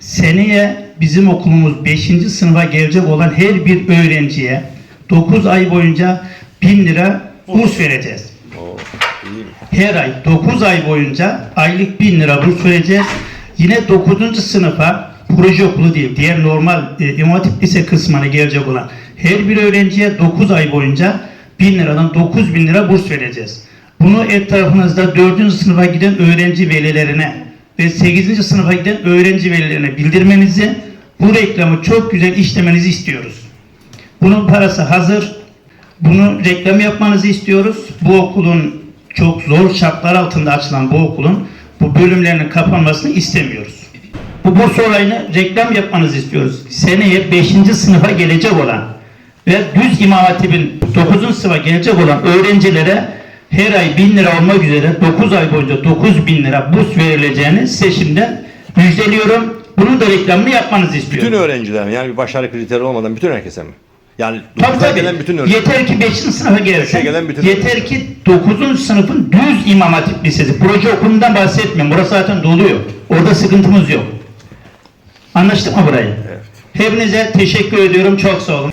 seneye bizim okulumuz 5. sınıfa gelecek olan her bir öğrenciye 9 ay boyunca 1000 lira burs vereceğiz. Her ay 9 ay boyunca aylık 1000 lira burs vereceğiz. Yine 9. sınıfa proje okulu değil, diğer normal e, lise kısmına gelecek olan her bir öğrenciye 9 ay boyunca 1000 liradan 9000 lira burs vereceğiz. Bunu etrafınızda 4. sınıfa giden öğrenci velilerine ve 8. sınıfa giden öğrenci velilerine bildirmenizi, bu reklamı çok güzel işlemenizi istiyoruz. Bunun parası hazır. Bunu reklam yapmanızı istiyoruz. Bu okulun çok zor şartlar altında açılan bu okulun bu bölümlerinin kapanmasını istemiyoruz. Bu burs olayını reklam yapmanızı istiyoruz. Seneye 5. sınıfa gelecek olan ve düz İmam Hatip'in 9. sınıfa gelecek olan öğrencilere her ay 1000 lira olmak üzere 9 ay boyunca 9000 lira burs verileceğini size şimdiden müjdeliyorum. Bunun da reklamını yapmanızı istiyorum. Bütün öğrenciler mi? Yani bir başarı kriteri olmadan bütün herkese mi? Yani Tabii 9'a tabii. gelen bütün öğrenciler. Yeter ki 5. sınıfa gelsin. Beşe gelen bütün Yeter ki 9. sınıfın düz İmam Hatip Lisesi. Proje okulundan bahsetmiyorum. Burası zaten doluyor. Orada sıkıntımız yok. Anlaştık mı burayı? Evet. Hepinize teşekkür ediyorum. Çok sağ olun.